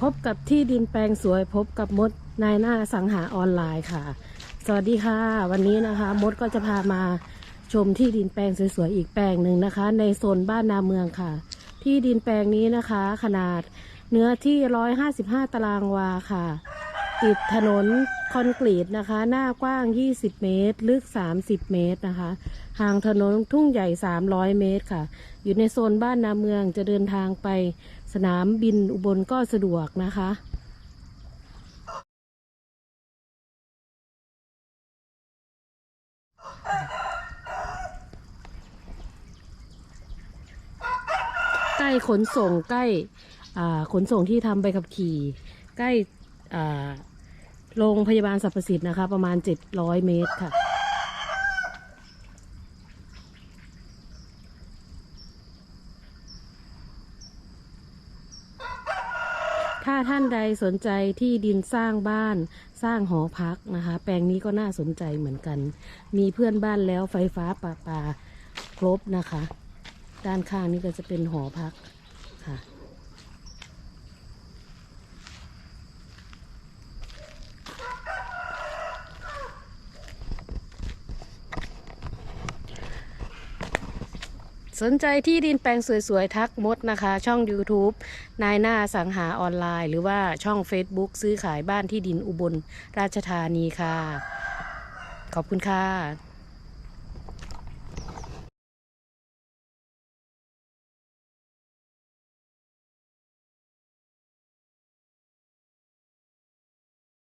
พบกับที่ดินแปลงสวยพบกับมดนายหน้าสังหาออนไลน์ค่ะ สวัสดีค่ะ วันนี้นะคะ มดก็จะพามาชมที่ดินแปลงสวยๆอีกแปลงหนึ่งนะคะ ในโซนบ้านนาเมืองค่ะ ที่ดินแปลงนี้นะคะ ขนาดเนื้อที่ 155 ตารางวาค่ะ ติดถนนคอนกรีตนะคะ หน้ากว้าง 20 เมตร ลึก 30 เมตรนะคะ ห่างถนนทุ่งใหญ่ 300 เมตรค่ะ อยู่ในโซนบ้านนาเมืองจะเดินทางไปสนามบินอุบลก็สะดวกนะคะใกล้ขนส่งใกล้ขนส่งที่ทำใบขับขี่ ใกล้ โรงพยาบาลสรรพสิทธิ์นะคะ ประมาณ 700 เมตรค่ะ ถ้าท่านใดสนใจที่ดินสร้างบ้านสร้างหอพักนะคะ แปลงนี้ก็น่าสนใจเหมือนกัน มีเพื่อนบ้านแล้วไฟฟ้าประปาครบนะคะ ด้านข้างนี้ก็จะเป็นหอพักค่ะ สนใจที่ดินแปลงสวยๆ ทักมดนะคะ ช่อง YouTube นายหน้าสังหาออนไลน์ หรือว่าช่อง Facebook ซื้อขายบ้านที่ดินอุบลราชธานีค่ะ ขอบคุณค่ะ